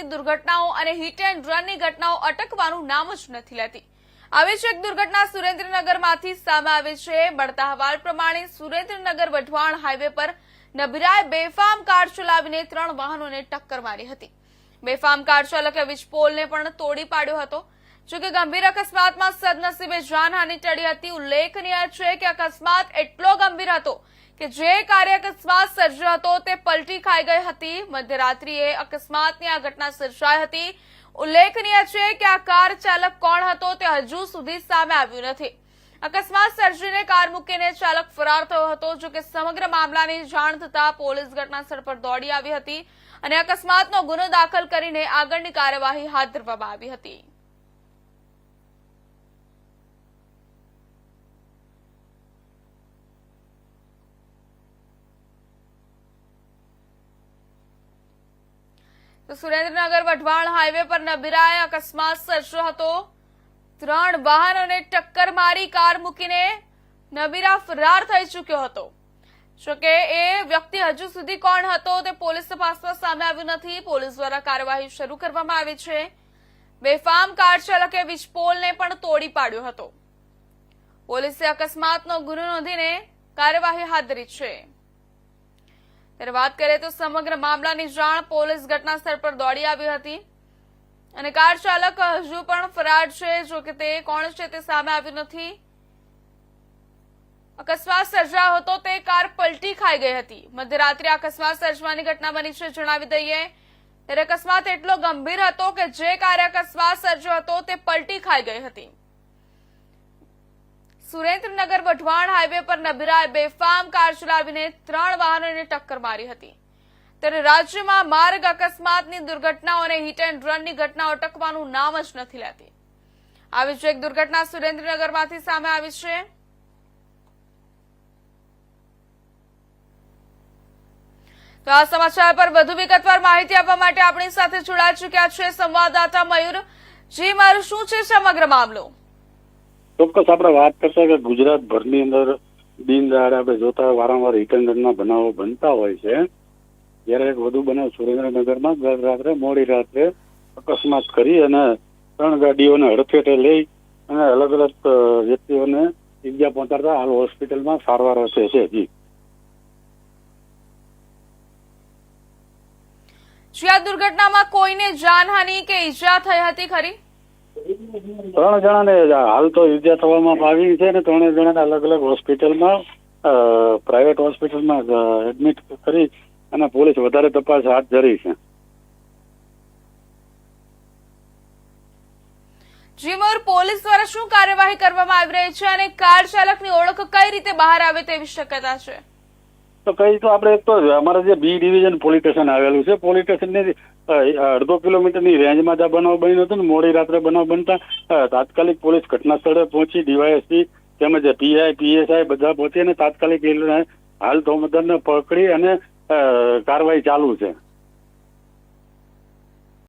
અકસ્માતની દુર્ઘટનાઓ અને hit and રનની ઘટનાઓ અટકવાનું નામ જ નથી લેતી. આવી જ એક દુર્ઘટના સુરેન્દ્રનગરમાંથી સામે આવી છે. મળતા અહેવાલ પ્રમાણે સુરેન્દ્રનગર વઢવાણ હાઈવે પર નબીરાએ બેફામ કાર ચલાવીને ત્રણ વાહનોને ટક્કર મારી હતી. બેફામ કાર ચાલકે વીજ પોલને પણ તોડી પાડ્યો હતો. જોકે ગંભીર અકસ્માતમાં સદનસીબે જાનહાનિ ટળી હતી. ઉલ્લેખનીય છે કે અકસ્માત એટલો ગંભીર હતો કે જે કાર્ય અકસ્માત સર્જ્યો હતો તે પલટી ખાઈ ગઈ હતી. મધ્યરાત્રિએ અકસ્માતની આ ઘટના સર્જાઈ હતી. ઉલ્લેખનીય છે કે આ કાર ચાલક કોણ હતો તે હજુ સુધી સામે આવ્યું નથી. અકસ્માત સર્જીને કાર મૂકીને ચાલક ફરાર થયો હતો, જો કે સમગ્ર મામલાની જાણ થતા પોલીસ ઘટનાસ્થળ પર દોડી આવી હતી અને અકસ્માતનો ગુનો દાખલ કરીને આગળની કાર્યવાહી હાથ ધરવામાં આવી હતી. તો સુરેન્દ્રનગર વઢવાણ હાઈવે પર નબીરાએ અકસ્માત સર્જ્યો હતો. ત્રણ વાહનોને ટક્કર મારી કાર મૂકીને નબીરા ફરાર થઈ ચૂક્યો હતો. જોકે એ વ્યક્તિ હજુ સુધી કોણ હતો તે પોલીસ તપાસમાં સામે આવ્યું નથી. પોલીસ દ્વારા કાર્યવાહી શરૂ કરવામાં આવી છે. બેફામ કાર ચાલકે વીજપોલને પણ તોડી પાડ્યો હતો. પોલીસે અકસ્માતનો ગુનો નોંધીને કાર્યવાહી હાથ ધરી છે. ત્યારે વાત કરીએ તો સમગ્ર મામલાની જાણ પોલીસ ઘટના પર દોડી આવી હતી. અને કાર ચાલક હજુ પણ ફરાર છે, જો કે તે કોણ છે તે સામે આવ્યું નથી. અકસ્માત સર્જાયો હતો, તે કાર પલટી ખાઈ ગઈ હતી. મધ્યરાત્રે અકસ્માત સર્જવાની ઘટના બની છે, જણાવી દઈએ. ત્યારે અકસ્માત એટલો ગંભીર હતો કે જે કારે અકસ્માત સર્જ્યો હતો, તે પલટી ખાઈ ગઈ હતી. સુરેન્દ્રનગર વઢવાણ હાઈવે પર નબીરાએ બેફામ કાર ચલાવીને ત્રણ વાહનોને ટક્કર મારી હતી. ત્યારે રાજ્યમાં માર્ગ અકસ્માતની દુર્ઘટનાઓ અને હિટ એન્ડ રનની ઘટનાઓ અટકવાનું નામ જ નથી લેતી. આવી જ એક દુર્ઘટના સુરેન્દ્રનગરમાંથી સામે આવી છે. તો આ સમાચાર પર વધુ વિગતવાર માહિતી આપવા માટે આપણી સાથે જોડાઈ ચૂક્યા છે સંવાદદાતા મયુર. જી, મારું શું છે સમગ્ર મામલો? ચોક્કસ આપણે વાત કરતા કે ગુજરાત ભરની અંદર દિન દહાડે આપણે જોતા વારંવાર હિટનગરના બનાવો બનતા હોય છે. જ્યારે એક વધુ બનાવ સુરેન્દ્રનગરમાં ગત રાત્રે, મોડી રાત્રે અકસ્માત કરી અને ત્રણ ગાડીઓને હડફેટે લઈ અને અલગ અલગ વ્યક્તિઓને ઈજા પહોંચાડતા હાલ હોસ્પિટલમાં સારવાર હશે છે જી. શ્રી આ દુર્ઘટનામાં કોઈને જાનહાનિ કે ઈજા થઈ હતી ખરી? ત્રણ જણાને હાલ તો ઈજા થવામાં આવી છે અને ત્રણેય જણાને અલગ અલગ હોસ્પિટલમાં પ્રાઇવેટ હોસ્પિટલમાં એડમિટ કરી અને પોલીસ વધારે તપાસ હાથ ધરી છે. જીમર પોલીસ દ્વારા શું કાર્યવાહી કરવામાં આવી રહી છે અને કાર ચાલકની ઓળખ કઈ રીતે બહાર આવે તેવી શક્યતા છે? તો કઈ તો આપણે એક તો અમારે જે બી ડિવિઝન પોલીસ સ્ટેશન આવેલું છે, પોલીસ સ્ટેશનની અડધો કિલોમીટરની રેન્જમાં જ બનાવ બન્યો હતો ને, મોડી રાત્રે બનાવ બનતા તાત્કાલિક પોલીસ ઘટના સ્થળે પહોંચી, ડીવાયએસપી તેમજ પીઆઈ, પીએસઆઈ બધા પહોંચી અને તાત્કાલિક હાલ ધોમધરને પકડી અને કાર્યવાહી ચાલુ છે.